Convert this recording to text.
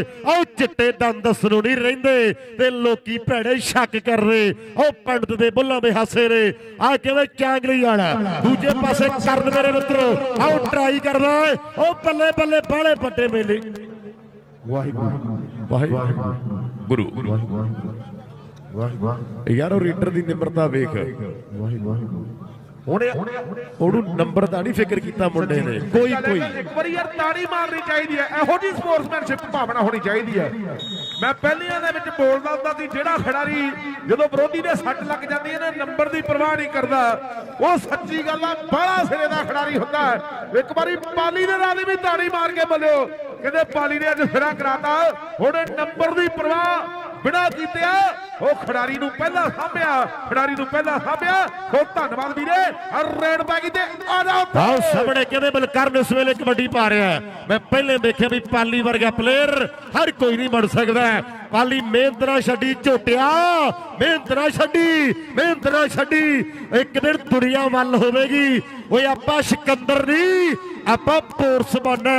ਉਹ ਚਿੱਟੇ ਦੰਦ ਦੱਸਣੋਂ ਨਹੀਂ ਰਹਿੰਦੇ ਤੇ ਲੋਕੀ ਭੈੜੇ ਸ਼ੱਕ ਕਰ ਰਹੇ। ਉਹ ਪੰਡਤ ਦੇ ਬੁੱਲਾਂ ਦੇ ਹਾਸੇ ਨੇ। ਆ ਕਿਵੇਂ ਚਾਂਗਲੀ ਵਾਲਾ। ਦੂਜੇ ਪਾਸੇ ਕਰਨ ਮੇਰੇ ਮਿੱਤਰੋ ਆਓ ਟਰਾਈ ਕਰਦਾ। ਉਹ ਬੱਲੇ ਬੱਲੇ ਬਾਲੇ ਪੱਟੇ ਮੇਲੇ। ਵਾਹਿਗੁਰੂ। ਵਾਹਿਗੁਰੂ। ਗੁਰੂ। ਯਾਰ ਉਹ ਰੀਡਰ ਦੀ ਨਿਮਰਤਾ ਵੇਖ। ਉਹਨੇ ਉਹਨੂੰ ਨੰਬਰ ਦਾ ਨਹੀਂ ਫਿਕਰ ਕੀਤਾ ਮੁੰਡੇ ਨੇ। ਕੋਈ ਕੋਈ। ਇੱਕ ਵਾਰੀ ਯਾਰ ਤਾੜੀ ਮਾਰਨੀ ਚਾਹੀਦੀ ਹੈ। ਇਹੋ ਜੀ ਸਪੋਰਟਸਮੈਨਸ਼ਿਪ ਭਾਵਨਾ ਹੋਣੀ ਚਾਹੀਦੀ ਹੈ। ਮੈਂ ਪਹਿਲੀਆਂ ਦੇ ਵਿੱਚ ਬੋਲਦਾ ਹੁੰਦਾ ਸੀ ਜਿਹੜਾ ਖਿਡਾਰੀ ਜਦੋਂ ਵਿਰੋਧੀ ਦੇ ਸੱਟ ਲੱਗ ਜਾਂਦੀ ਹੈ ਨਾ ਨੰਬਰ ਦੀ ਪਰਵਾਹ ਨਹੀਂ ਕਰਦਾ। ਉਹ ਸੱਚੀ ਗੱਲ ਆ ਬੜਾ ਸਿਰੇ ਦਾ ਖਿਡਾਰੀ ਹੁੰਦਾ ਹੈ। ਇੱਕ ਵਾਰੀ ਪਾਲੀ ਦੇ ਦੀ ਵੀ ਤਾੜੀ ਮਾਰ ਕੇ ਬੋਲਿਓ ਕਹਿੰਦੇ ਪਾਲੀ ਨੇ ਅੱਜ ਸਿਰਾ ਕਰਾਤਾ। ਹੁਣ ਨੰਬਰ ਦੀ ਪਰਵਾਹ ਬਿਨਾ ਕੀਤਿਆ ਉਹ ਖਿਡਾਰੀ ਨੂੰ ਪਹਿਲਾਂ ਸਾਂਭਿਆ, ਖਿਡਾਰੀ ਨੂੰ ਪਹਿਲਾਂ ਸਾਂਭਿਆ। ਸੋ ਧੰਨਵਾਦ ਵੀਰੇ ਔਰ ਰੇਡ ਪੈ ਗਈ ਤੇ ਆ ਜਾ ਆਓ ਸਾਹਮਣੇ ਕਿਹਦੇ ਬਲਕਰਨ ਇਸ ਵੇਲੇ ਕਬੱਡੀ ਪਾ ਰਿਹਾ ਮੈਂ ਪਹਿਲੇ ਦੇਖਿਆ ਵੀ ਪਾਲੀ ਵਰਗਾ ਪਲੇਅਰ ਹਰ ਕੋਈ ਨਹੀਂ ਬਣ ਸਕਦਾ ਪਾਲੀ ਮਿਹਨਤ ਨਾ ਛੱਡੀ, ਝੋਟਿਆ। ਮਿਹਨਤ ਨਾ ਛੱਡੀ ਮਿਹਨਤ ਨਾ ਛੱਡੀ। ਇੱਕ ਦਿਨ ਦੁਨੀਆ ਵੱਲ ਹੋਵੇਗੀ। ਓਏ ਆਪਾਂ ਸਿਕੰਦਰ ਨਹੀਂ, ਆਪਾਂ ਪੋਰਸ ਬਣਨਾ